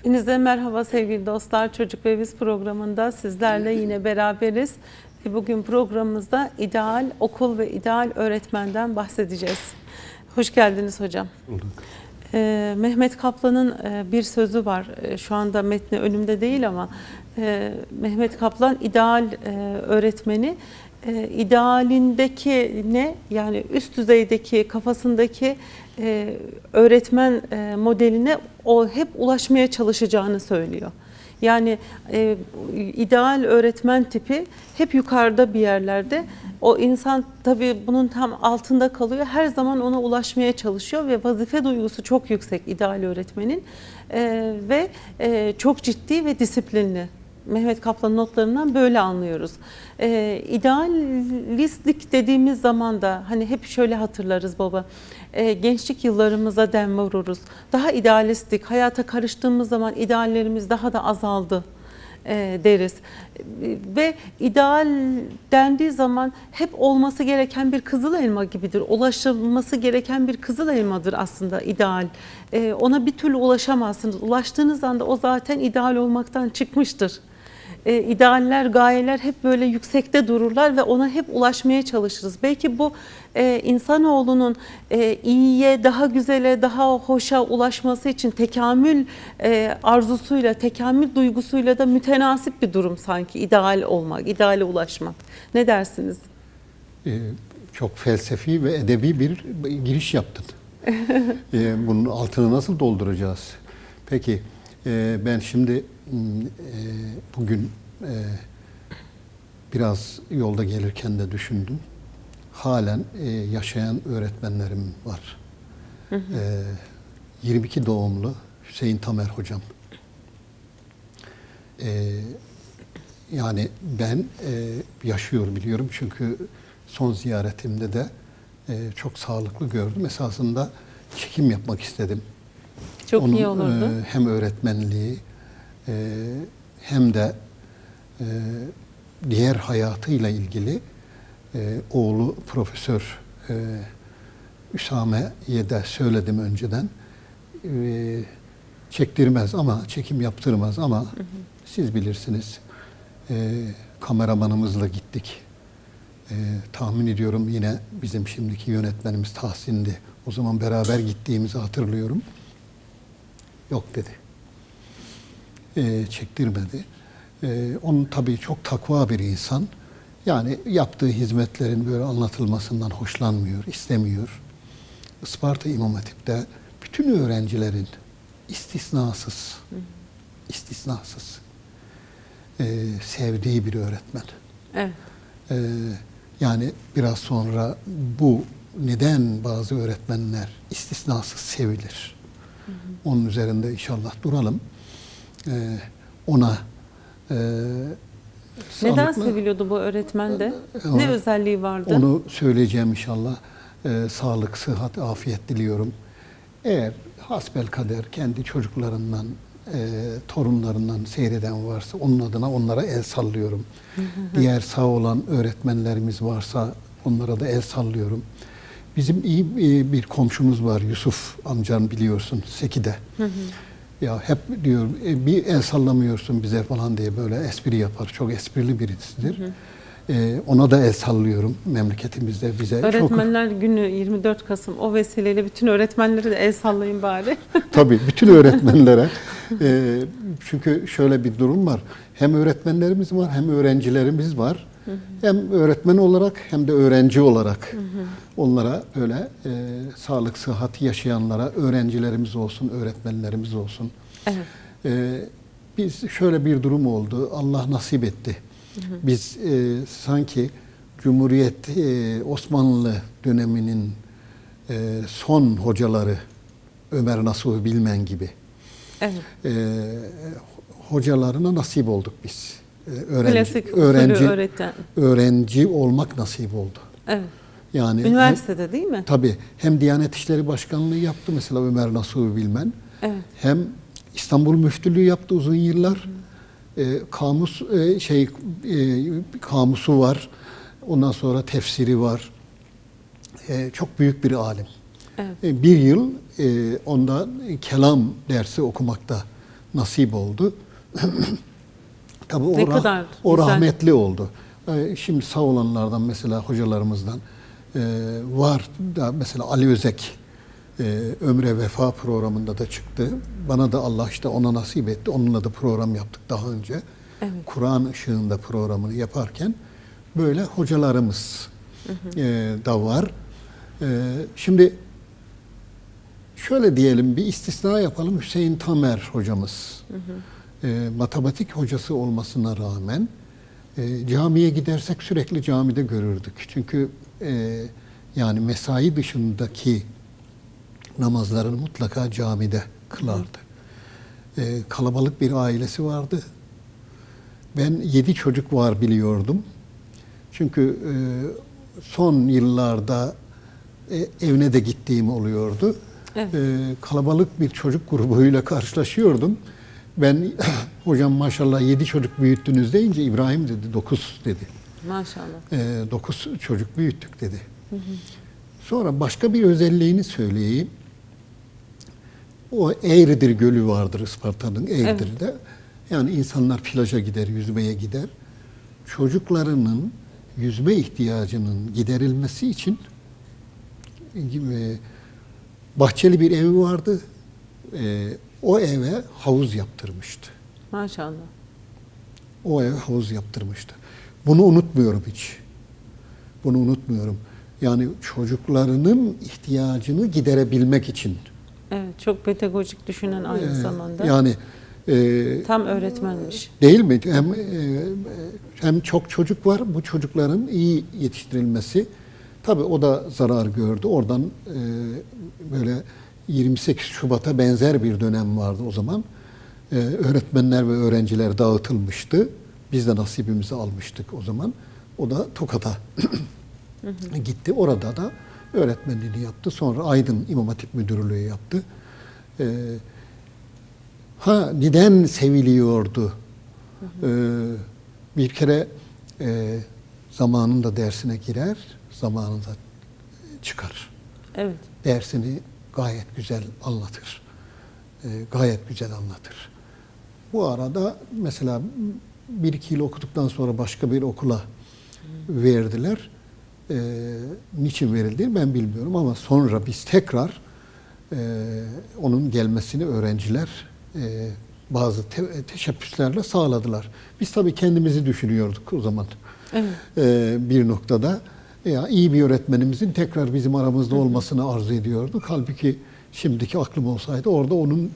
Hepinize merhaba sevgili dostlar. Çocuk ve Biz programında sizlerle yine beraberiz. Bugün programımızda ideal okul ve ideal öğretmenden bahsedeceğiz. Hoş geldiniz hocam. Ee, Mehmet Kaplan'ın e, bir sözü var. E, Şu anda metni önümde değil ama e, Mehmet Kaplan ideal e, öğretmeni e, idealindeki ne yani üst düzeydeki kafasındaki e, öğretmen e, modeline o hep ulaşmaya çalışacağını söylüyor. Yani e, ideal öğretmen tipi hep yukarıda bir yerlerde. O insan tabii bunun tam altında kalıyor. Her zaman ona ulaşmaya çalışıyor ve vazife duygusu çok yüksek ideal öğretmenin E, ve e, çok ciddi ve disiplinli. Mehmet Kaplan'ın notlarından böyle anlıyoruz. Ee, idealistlik dediğimiz zaman da hani hep şöyle hatırlarız baba. Ee, gençlik yıllarımıza dem vururuz. Daha idealistik, hayata karıştığımız zaman ideallerimiz daha da azaldı e, deriz. E, Ve ideal dendiği zaman hep olması gereken bir kızıl elma gibidir. Ulaşılması gereken bir kızıl elmadır aslında ideal. E, Ona bir türlü ulaşamazsınız. Ulaştığınız anda o zaten ideal olmaktan çıkmıştır. E, idealler, gayeler hep böyle yüksekte dururlar ve ona hep ulaşmaya çalışırız. Belki bu e, insanoğlunun e, iyiye, daha güzele, daha hoşa ulaşması için tekamül e, arzusuyla, tekamül duygusuyla da mütenasip bir durum sanki ideal olmak, ideale ulaşmak. Ne dersiniz? Ee, çok felsefi ve edebi bir giriş yaptın. Ee, bunun altını nasıl dolduracağız? Peki e, ben şimdi bugün e, biraz yolda gelirken de düşündüm. Halen e, yaşayan öğretmenlerim var. E, 22 doğumlu Hüseyin Tamer hocam. E, yani ben e, yaşıyor biliyorum çünkü son ziyaretimde de çok sağlıklı gördüm. Esasında çekim yapmak istedim. Çok Onun, iyi olurdu. hem öğretmenliği e, hem de e, diğer hayatıyla ilgili e, oğlu Profesör e, Üsame'ye de söyledim önceden. E, çektirmez ama çekim yaptırmaz ama siz bilirsiniz. E, kameramanımızla gittik. E, tahmin ediyorum yine bizim şimdiki yönetmenimiz Tahsin'di. O zaman beraber gittiğimizi hatırlıyorum. Yok dedi. E, çektirmedi. E, onun tabii çok takva bir insan. Yani yaptığı hizmetlerin böyle anlatılmasından hoşlanmıyor, istemiyor. Isparta İmam Hatip'te bütün öğrencilerin istisnasız, istisnasız e, sevdiği bir öğretmen. Evet. E, yani biraz sonra bu neden bazı öğretmenler istisnasız sevilir? Onun üzerinde inşallah duralım. E, ona e, Neden sağlıklı- seviliyordu bu öğretmen de? Onu- Ne özelliği vardı? Onu söyleyeceğim inşallah. Ee, sağlık, sıhhat, afiyet diliyorum. Eğer hasbel kader kendi çocuklarından, e, torunlarından seyreden varsa onun adına onlara el sallıyorum. Diğer sağ olan öğretmenlerimiz varsa onlara da el sallıyorum. Bizim iyi e, bir komşumuz var Yusuf amcan biliyorsun Seki'de. Ya hep diyor e, bir el sallamıyorsun bize falan diye böyle espri yapar. Çok esprili birisidir. E, ona da el sallıyorum memleketimizde bize. Çok, Öğretmenler günü 24 Kasım o vesileyle bütün öğretmenlere de el sallayın bari. tabii bütün öğretmenlere. E, çünkü şöyle bir durum var. Hem öğretmenlerimiz var hem öğrencilerimiz var. Hem öğretmen olarak hem de öğrenci olarak onlara böyle e, sağlık, sıhhat yaşayanlara öğrencilerimiz olsun, öğretmenlerimiz olsun. evet. Ee, biz şöyle bir durum oldu. Allah nasip etti. Biz e, sanki Cumhuriyet e, Osmanlı döneminin e, son hocaları Ömer Nasuh Bilmen gibi Evet. e, hocalarına nasip olduk biz. E, öğrenci, Klasik öğrenci, öğreten. öğrenci olmak nasip oldu. Evet. Yani Üniversitede değil mi? Tabii hem Diyanet İşleri Başkanlığı yaptı mesela Ömer Nasuh Bilmen. Evet. Hem İstanbul Müftülüğü yaptı uzun yıllar. Ee, kamus e, şey e, kamusu var. Ondan sonra tefsiri var. E, çok büyük bir alim. Evet. E, bir yıl e, onda kelam dersi okumakta nasip oldu. Tabii o, Ne rah- kadar o güzel. rahmetli oldu. Ee, Şimdi sağ olanlardan mesela hocalarımızdan e, var da mesela Ali Özek e, Ömre Vefa programında da çıktı. Bana da Allah işte ona nasip etti. Onunla da program yaptık daha önce. Evet. Kur'an ışığında programını yaparken böyle hocalarımız e, da var. E, şimdi şöyle diyelim bir istisna yapalım. Hüseyin Tamer hocamız. E, matematik hocası olmasına rağmen e, camiye gidersek sürekli camide görürdük. Çünkü e, yani mesai dışındaki namazlarını mutlaka camide kılardı. E, kalabalık bir ailesi vardı. Ben yedi çocuk var biliyordum. Çünkü e, son yıllarda e, evine de gittiğim oluyordu. Evet. E, kalabalık bir çocuk grubuyla karşılaşıyordum. Ben hocam maşallah yedi çocuk büyüttünüz deyince İbrahim dedi dokuz dedi. Maşallah. E, dokuz çocuk büyüttük dedi. Sonra başka bir özelliğini söyleyeyim. O Eğridir Gölü vardır Isparta'nın Eğridir'de. Yani insanlar plaja gider, yüzmeye gider. Çocuklarının yüzme ihtiyacının giderilmesi için e, bahçeli bir evi vardı. E, o eve havuz yaptırmıştı. Maşallah. O eve havuz yaptırmıştı. Bunu unutmuyorum hiç. Bunu unutmuyorum. Yani çocuklarının ihtiyacını giderebilmek için. Evet, çok pedagojik düşünen aynı Ee, zamanda. Yani e, Tam öğretmenmiş. değil mi? Hem e, hem çok çocuk var. Bu çocukların iyi yetiştirilmesi. Tabii o da zarar gördü. Oradan e, böyle 28 Şubat'a benzer bir dönem vardı o zaman. E, öğretmenler ve öğrenciler dağıtılmıştı. Biz de nasibimizi almıştık o zaman. O da Tokat'a gitti. Orada da öğretmenliğini yaptı. Sonra Aydın İmam Hatip Müdürlüğü yaptı. E, Ha neden seviliyordu? Ee, bir kere e, zamanında dersine girer, zamanında çıkar. Evet. Dersini gayet güzel anlatır. Ee, gayet güzel anlatır. Bu arada mesela bir iki yıl okuduktan sonra başka bir okula verdiler. Ee, niçin verildi ben bilmiyorum ama sonra biz tekrar e, onun gelmesini öğrenciler e, bazı te- teşebbüslerle sağladılar. Biz tabii kendimizi düşünüyorduk o zaman Evet. e, bir noktada. Ya iyi bir öğretmenimizin tekrar bizim aramızda olmasını arzu ediyorduk. Halbuki şimdiki aklım olsaydı orada onun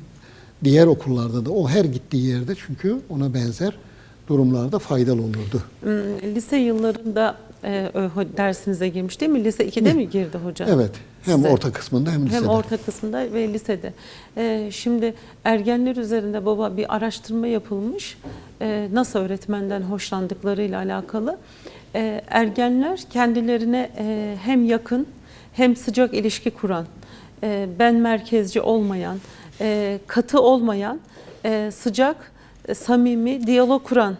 diğer okullarda da o her gittiği yerde çünkü ona benzer durumlarda faydalı olurdu. Lise yıllarında e, dersinize girmiş değil mi? Lise 2'de mi girdi hocam? Evet. Hem Size? orta kısmında hem lisede. Hem orta kısımda ve lisede. Ee, şimdi ergenler üzerinde baba bir araştırma yapılmış. Ee, nasıl öğretmenden hoşlandıklarıyla alakalı. Ee, ergenler kendilerine e, hem yakın hem sıcak ilişki kuran, e, ben merkezci olmayan, e, katı olmayan, e, sıcak, e, samimi, diyalog kuran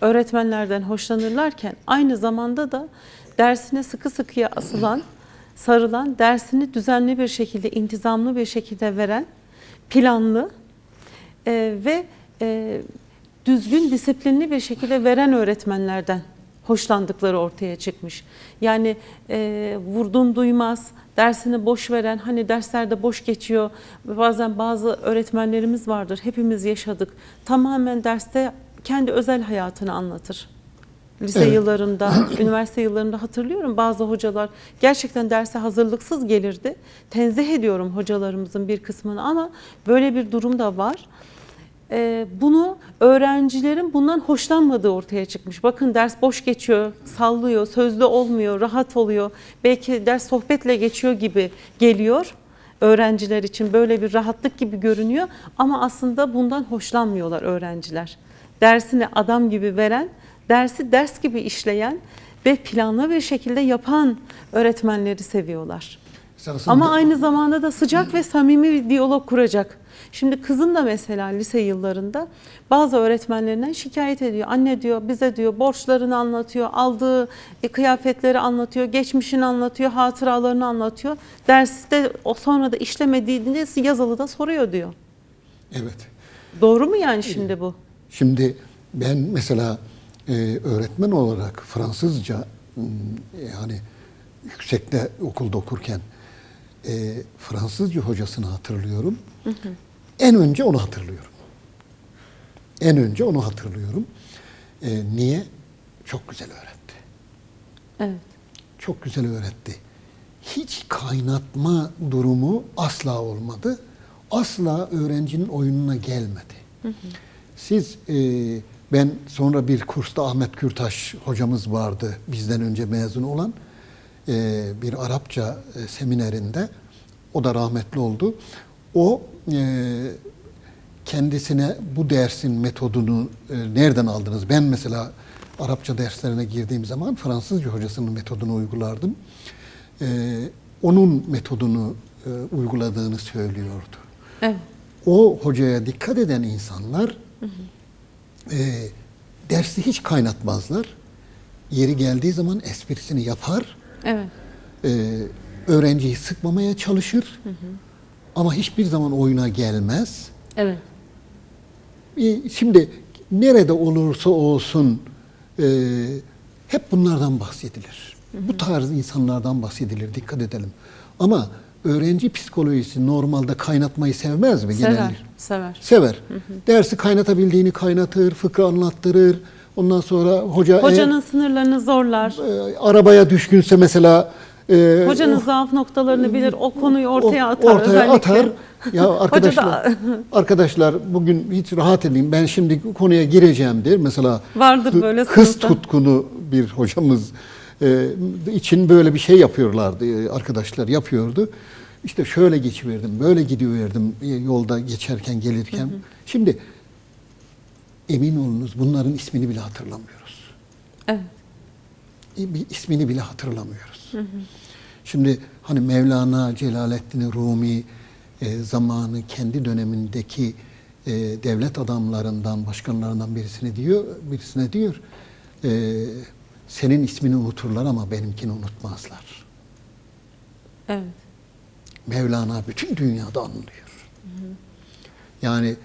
öğretmenlerden hoşlanırlarken aynı zamanda da dersine sıkı sıkıya asılan sarılan, dersini düzenli bir şekilde, intizamlı bir şekilde veren, planlı e, ve e, düzgün, disiplinli bir şekilde veren öğretmenlerden hoşlandıkları ortaya çıkmış. Yani e, vurdun duymaz, dersini boş veren, hani derslerde boş geçiyor. Bazen bazı öğretmenlerimiz vardır, hepimiz yaşadık. Tamamen derste kendi özel hayatını anlatır lise Evet. yıllarında, üniversite yıllarında hatırlıyorum bazı hocalar gerçekten derse hazırlıksız gelirdi. Tenzih ediyorum hocalarımızın bir kısmını ama böyle bir durum da var. Ee, bunu öğrencilerin bundan hoşlanmadığı ortaya çıkmış. Bakın ders boş geçiyor, sallıyor, sözlü olmuyor, rahat oluyor. Belki ders sohbetle geçiyor gibi geliyor öğrenciler için böyle bir rahatlık gibi görünüyor ama aslında bundan hoşlanmıyorlar öğrenciler. Dersini adam gibi veren, dersi ders gibi işleyen ve planlı bir şekilde yapan öğretmenleri seviyorlar. Ama aynı zamanda da sıcak ve samimi bir diyalog kuracak. Şimdi kızım da mesela lise yıllarında bazı öğretmenlerinden şikayet ediyor. Anne diyor bize diyor borçlarını anlatıyor, aldığı e, kıyafetleri anlatıyor, geçmişini anlatıyor, hatıralarını anlatıyor. Derste o sonra da işlemediğinde yazılı da soruyor diyor. Evet. Doğru mu yani şimdi bu? Şimdi ben mesela e, öğretmen olarak Fransızca yani yüksekte okulda okurken e, Fransızca hocasını hatırlıyorum. En önce onu hatırlıyorum. En önce onu hatırlıyorum. E, niye? Çok güzel öğretti. Evet. Çok güzel öğretti. Hiç kaynatma durumu asla olmadı. Asla öğrencinin oyununa gelmedi. Siz, e, ben sonra bir kursta Ahmet Kürtaş hocamız vardı bizden önce mezun olan e, bir Arapça e, seminerinde. O da rahmetli oldu. O e, kendisine bu dersin metodunu e, nereden aldınız? Ben mesela Arapça derslerine girdiğim zaman Fransızca hocasının metodunu uygulardım. E, onun metodunu e, uyguladığını söylüyordu. Evet. O hocaya dikkat eden insanlar e, dersi hiç kaynatmazlar. Yeri geldiği zaman esprisini yapar. Evet. e, öğrenciyi sıkmamaya çalışır. Ama hiçbir zaman oyuna gelmez. Evet. E, Şimdi nerede olursa olsun e, hep bunlardan bahsedilir. Bu tarz insanlardan bahsedilir. Dikkat edelim. Ama öğrenci psikolojisi normalde kaynatmayı sevmez mi? Sever. genelde? Sever. Sever. Dersi kaynatabildiğini kaynatır, fıkra anlattırır. Ondan sonra hoca eğer, Hocanın sınırlarını zorlar. e, arabaya düşkünse mesela e, Hocanın zaaf noktalarını bilir. O konuyu o- ortaya atar. ortaya özellikle. atar. Ya arkadaşlar, da- arkadaşlar bugün hiç rahat edin. Ben şimdi konuya gireceğim der. Mesela Vardır böyle kız sınıfta. tutkunu bir hocamız e, için böyle bir şey yapıyorlardı e, arkadaşlar yapıyordu. İşte şöyle geçiverdim, böyle gidiverdim e, yolda geçerken gelirken. Şimdi emin olunuz bunların ismini bile hatırlamıyoruz. Evet. Bir ismini bile hatırlamıyoruz. Şimdi hani Mevlana Celaleddin Rumi e, zamanı kendi dönemindeki e, devlet adamlarından, başkanlarından birisine diyor, birisine diyor, e, senin ismini unuturlar ama benimkini unutmazlar. Evet. Mevlana bütün dünyada anılıyor. Yani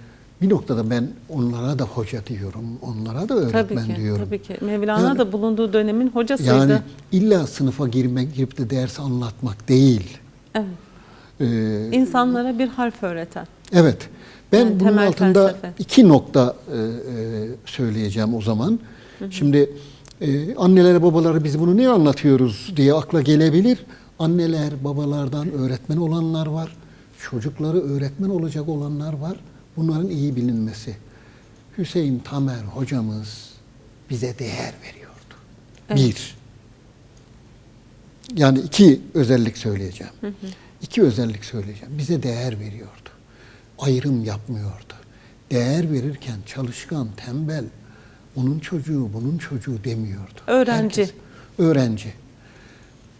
bir noktada ben onlara da hoca diyorum, onlara da öğretmen Tabii ki. diyorum. Tabii ki. Mevlana Yani- da bulunduğu dönemin hocasıydı. Yani illa sınıfa girmek, girip de ders anlatmak değil. evet. Ee, İnsanlara bir harf öğreten. evet. Ben Yani bunun altında felsefe. iki nokta e, e, söyleyeceğim o zaman. Şimdi e, annelere babalara biz bunu niye anlatıyoruz diye akla gelebilir. Anneler babalardan öğretmen olanlar var. Çocukları öğretmen olacak olanlar var. Bunların iyi bilinmesi. Hüseyin Tamer hocamız bize değer veriyordu. Bir. Yani iki özellik söyleyeceğim. İki özellik söyleyeceğim. Bize değer veriyordu. Ayrım yapmıyordu. Değer verirken çalışkan, tembel, onun çocuğu, bunun çocuğu demiyordu. Öğrenci. Herkes- öğrenci.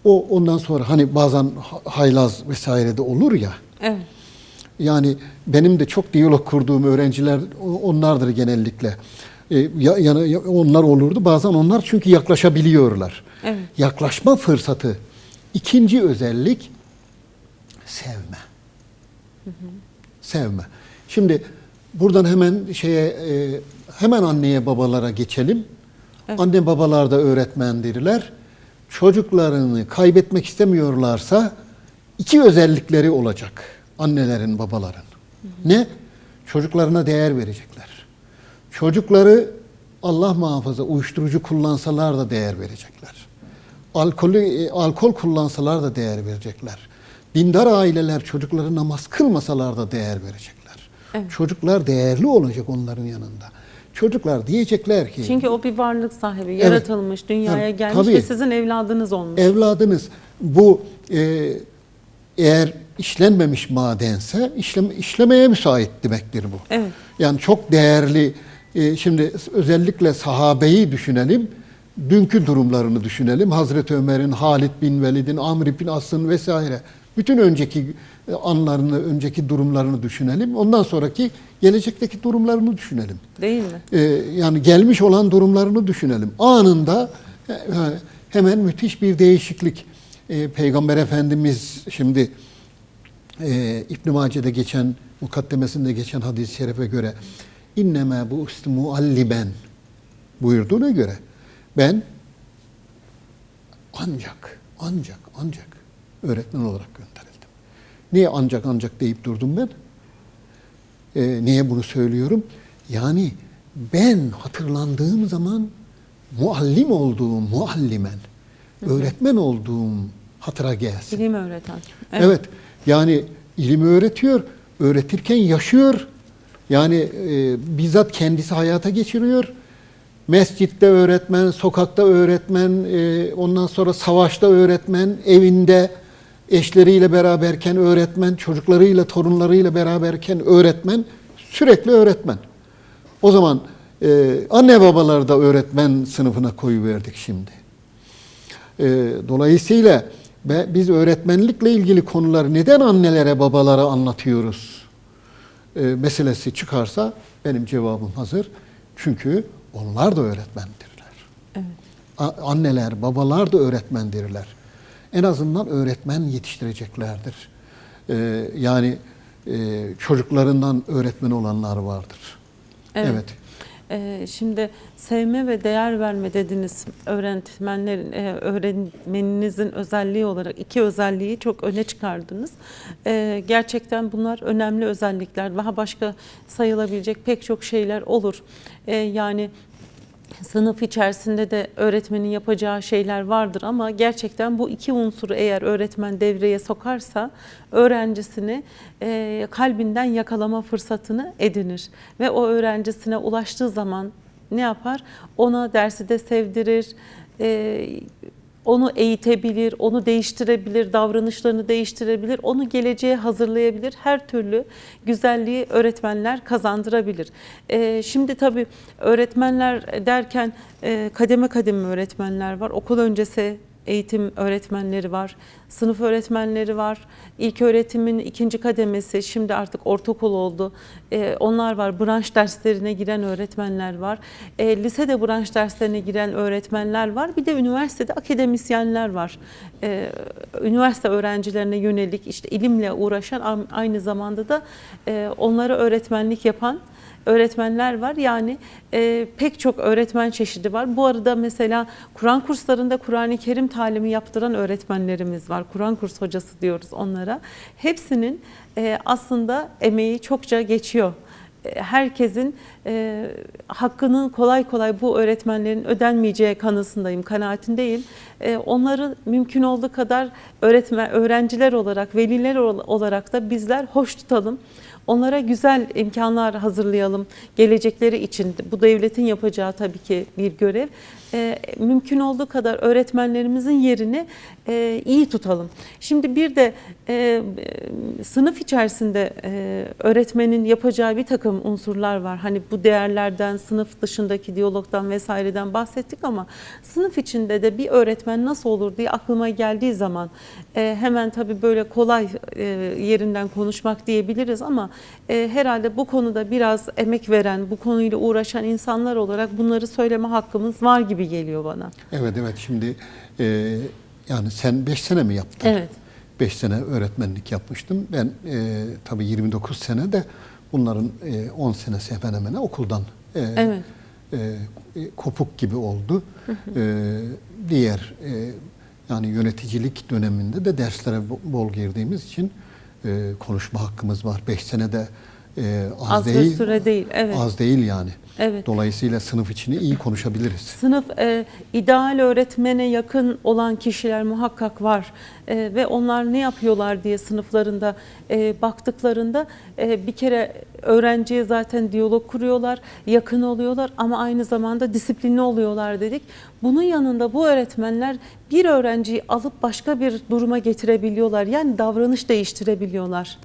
O ondan sonra hani bazen ha- haylaz vesaire de olur ya. Evet. Yani benim de çok diyalog kurduğum öğrenciler onlardır genellikle. Ya, yani ya- onlar olurdu. Bazen onlar çünkü yaklaşabiliyorlar. Evet. Yaklaşma fırsatı. İkinci özellik sevme. Sevme. Şimdi buradan hemen şeye e, hemen anneye babalara geçelim. Anne babalar da öğretmendirler. Çocuklarını kaybetmek istemiyorlarsa iki özellikleri olacak annelerin, babaların. Ne? Çocuklarına değer verecekler. Çocukları Allah muhafaza uyuşturucu kullansalar da değer verecekler. Alkolü, e, alkol kullansalar da değer verecekler. Dindar aileler çocukları namaz kılmasalar da değer verecekler. Evet. Çocuklar değerli olacak onların yanında. Çocuklar diyecekler ki Çünkü o bir varlık sahibi, yaratılmış, dünyaya Evet, gelmiş tabii. ve sizin evladınız olmuş. evladınız bu e, eğer işlenmemiş madense işlem, işlemeye müsait demektir bu. Evet. Yani çok değerli e, şimdi özellikle sahabeyi düşünelim. Dünkü durumlarını düşünelim. Hazreti Ömer'in, Halid bin Velid'in, Amr bin As'ın vesaire. Bütün önceki e, anlarını, önceki durumlarını düşünelim. Ondan sonraki gelecekteki durumlarını düşünelim. Değil mi? Ee, yani gelmiş olan durumlarını düşünelim. Anında e, hemen müthiş bir değişiklik. Ee, Peygamber Efendimiz şimdi e, İbn-i Mace'de geçen, mukaddemesinde geçen hadis-i şerife göre inneme bu mualliben buyurduğuna göre ben ancak, ancak, ancak öğretmen olarak gönderildim. Niye ancak ancak deyip durdum ben? Ee, niye bunu söylüyorum? Yani ben hatırlandığım zaman muallim olduğum, muallimen, öğretmen olduğum hatıra gelsin. İlim öğreten. Evet. Yani ilimi öğretiyor, öğretirken yaşıyor. Yani e, bizzat kendisi hayata geçiriyor. Mescitte öğretmen, sokakta öğretmen, e, ondan sonra savaşta öğretmen, evinde eşleriyle beraberken öğretmen, çocuklarıyla, torunlarıyla beraberken öğretmen, sürekli öğretmen. O zaman e, anne babaları da öğretmen sınıfına koyuverdik şimdi. E, dolayısıyla be- biz öğretmenlikle ilgili konuları neden annelere, babalara anlatıyoruz e, meselesi çıkarsa benim cevabım hazır. Çünkü onlar da öğretmendirler. Evet. A- Anneler, babalar da öğretmendirler. En azından öğretmen yetiştireceklerdir. E, yani e, çocuklarından öğretmen olanlar vardır. Evet. evet. Ee, şimdi sevme ve değer verme dediniz öğretmenlerin e, özelliği olarak iki özelliği çok öne çıkardınız. Ee, gerçekten bunlar önemli özellikler. Daha başka sayılabilecek pek çok şeyler olur. Ee, yani sınıf içerisinde de öğretmenin yapacağı şeyler vardır ama gerçekten bu iki unsuru eğer öğretmen devreye sokarsa öğrencisini e, kalbinden yakalama fırsatını edinir ve o öğrencisine ulaştığı zaman ne yapar? Ona dersi de sevdirir, e, onu eğitebilir, onu değiştirebilir, davranışlarını değiştirebilir, onu geleceğe hazırlayabilir. Her türlü güzelliği öğretmenler kazandırabilir. Ee, şimdi tabii öğretmenler derken e, kademe kademe öğretmenler var. Okul öncesi eğitim öğretmenleri var, sınıf öğretmenleri var, ilk öğretimin ikinci kademesi, şimdi artık ortaokul oldu. Ee, onlar var, branş derslerine giren öğretmenler var. Ee, lisede branş derslerine giren öğretmenler var. Bir de üniversitede akademisyenler var. Ee, üniversite öğrencilerine yönelik işte ilimle uğraşan aynı zamanda da e, onlara öğretmenlik yapan öğretmenler var. Yani e, pek çok öğretmen çeşidi var. Bu arada mesela Kur'an kurslarında Kur'an-ı Kerim talimi yaptıran öğretmenlerimiz var. Kur'an kurs hocası diyoruz onlara. Hepsinin e, aslında emeği çokça geçiyor. E, Herkesin e, hakkının kolay kolay bu öğretmenlerin ödenmeyeceği kanısındayım, kanaatindeyim. E, onları mümkün olduğu kadar öğretmen, öğrenciler olarak, veliler ol- olarak da bizler hoş tutalım. Onlara güzel imkanlar hazırlayalım gelecekleri için. Bu devletin yapacağı tabii ki bir görev. Ee, mümkün olduğu kadar öğretmenlerimizin yerini e, iyi tutalım. Şimdi bir de e, sınıf içerisinde e, öğretmenin yapacağı bir takım unsurlar var. Hani bu değerlerden, sınıf dışındaki diyalogdan vesaireden bahsettik ama sınıf içinde de bir öğretmen nasıl olur diye aklıma geldiği zaman e, hemen tabii böyle kolay e, yerinden konuşmak diyebiliriz ama e, herhalde bu konuda biraz emek veren, bu konuyla uğraşan insanlar olarak bunları söyleme hakkımız var gibi geliyor bana. Evet evet şimdi e, yani sen 5 sene mi yaptın? Evet. 5 sene öğretmenlik yapmıştım. Ben e, tabii 29 sene de bunların e, 10 senesi hemen hemen okuldan e, Evet. e, e, kopuk gibi oldu. E, diğer e, yani yöneticilik döneminde de derslere bo- bol girdiğimiz için e, konuşma hakkımız var. 5 senede e, az, Az değil. süre değil, evet. Az değil yani. Evet. Dolayısıyla sınıf içini iyi konuşabiliriz. Sınıf e, ideal öğretmene yakın olan kişiler muhakkak var E, ve onlar ne yapıyorlar diye sınıflarında e, baktıklarında e, bir kere öğrenciye zaten diyalog kuruyorlar, yakın oluyorlar ama aynı zamanda disiplinli oluyorlar dedik. Bunun yanında bu öğretmenler bir öğrenciyi alıp başka bir duruma getirebiliyorlar. Yani davranış değiştirebiliyorlar.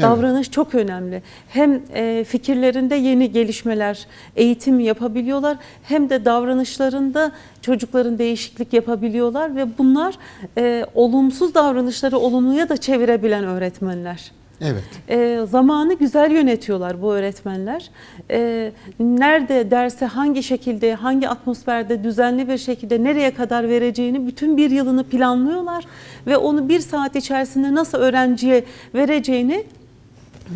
Davranış çok önemli. Hem e, fikirlerinde yeni gelişmeler, eğitim yapabiliyorlar hem de davranışlarında çocukların değişiklik yapabiliyorlar ve bunlar e, olumsuz davranışları olumluya da çevirebilen öğretmenler. Evet. E, zamanı güzel yönetiyorlar bu öğretmenler. E, nerede derse hangi şekilde, hangi atmosferde düzenli bir şekilde nereye kadar vereceğini bütün bir yılını planlıyorlar ve onu bir saat içerisinde nasıl öğrenciye vereceğini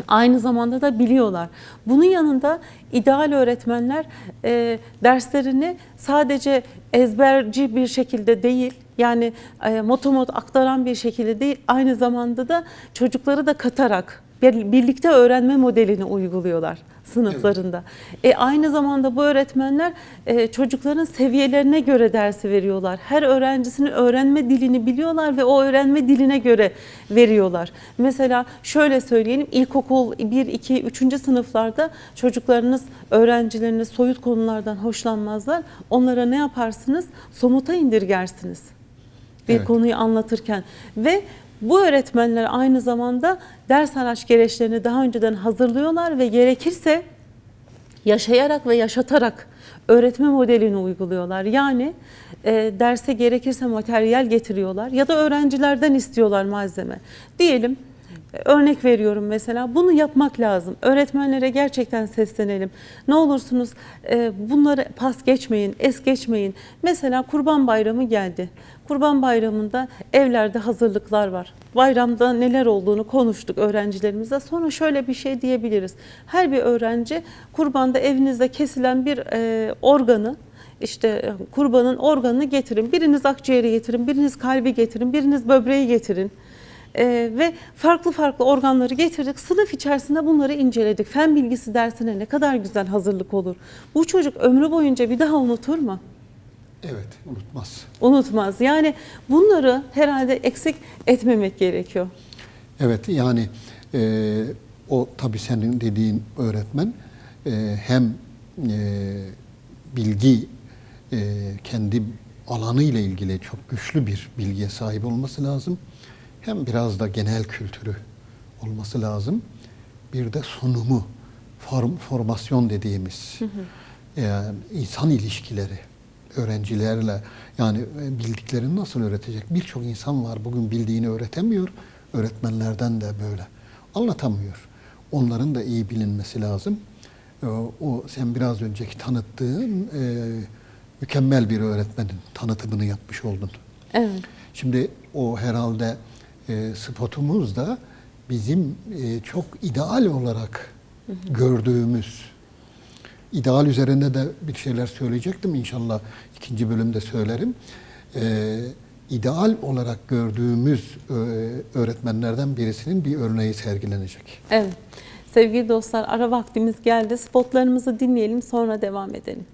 aynı zamanda da biliyorlar. Bunun yanında ideal öğretmenler e, derslerini sadece ezberci bir şekilde değil, yani e, motomot aktaran bir şekilde değil, aynı zamanda da çocukları da katarak bir- birlikte öğrenme modelini uyguluyorlar sınıflarında. E, aynı zamanda bu öğretmenler e, çocukların seviyelerine göre dersi veriyorlar. Her öğrencisinin öğrenme dilini biliyorlar ve o öğrenme diline göre veriyorlar. Mesela şöyle söyleyelim ilkokul 1, 2, 3. sınıflarda çocuklarınız, öğrencileriniz soyut konulardan hoşlanmazlar. Onlara ne yaparsınız? Somuta indirgersiniz bir Evet. konuyu anlatırken ve bu öğretmenler aynı zamanda ders araç gereçlerini daha önceden hazırlıyorlar ve gerekirse yaşayarak ve yaşatarak öğretme modelini uyguluyorlar. Yani e, derse gerekirse materyal getiriyorlar ya da öğrencilerden istiyorlar malzeme. Diyelim örnek veriyorum mesela bunu yapmak lazım. Öğretmenlere gerçekten seslenelim. Ne olursunuz e, bunları pas geçmeyin, es geçmeyin. Mesela Kurban Bayramı geldi. Kurban Bayramı'nda evlerde hazırlıklar var. Bayramda neler olduğunu konuştuk öğrencilerimizle. Sonra şöyle bir şey diyebiliriz. Her bir öğrenci kurbanda evinizde kesilen bir e, organı işte e, kurbanın organını getirin. Biriniz akciğeri getirin, biriniz kalbi getirin, biriniz böbreği getirin. Ee, ve farklı farklı organları getirdik. Sınıf içerisinde bunları inceledik. Fen bilgisi dersine ne kadar güzel hazırlık olur. Bu çocuk ömrü boyunca bir daha unutur mu? Evet, unutmaz. Unutmaz. Yani bunları herhalde eksik etmemek gerekiyor. Evet, yani e, o tabii senin dediğin öğretmen e, hem e, bilgi e, kendi alanıyla ilgili çok güçlü bir bilgiye sahip olması lazım. Hem biraz da genel kültürü olması lazım. Bir de sunumu, form, formasyon dediğimiz yani insan ilişkileri öğrencilerle yani e, bildiklerini nasıl öğretecek? Birçok insan var bugün bildiğini öğretemiyor. Öğretmenlerden de böyle anlatamıyor. Onların da iyi bilinmesi lazım. E, O sen biraz önceki tanıttığın e, mükemmel bir öğretmenin tanıtımını yapmış oldun. Evet. Şimdi o herhalde e, spotumuz da bizim e, çok ideal olarak gördüğümüz ideal üzerinde de bir şeyler söyleyecektim inşallah ikinci bölümde söylerim. E, ideal olarak gördüğümüz e, öğretmenlerden birisinin bir örneği sergilenecek. Evet. Sevgili dostlar ara vaktimiz geldi. Spotlarımızı dinleyelim sonra devam edelim.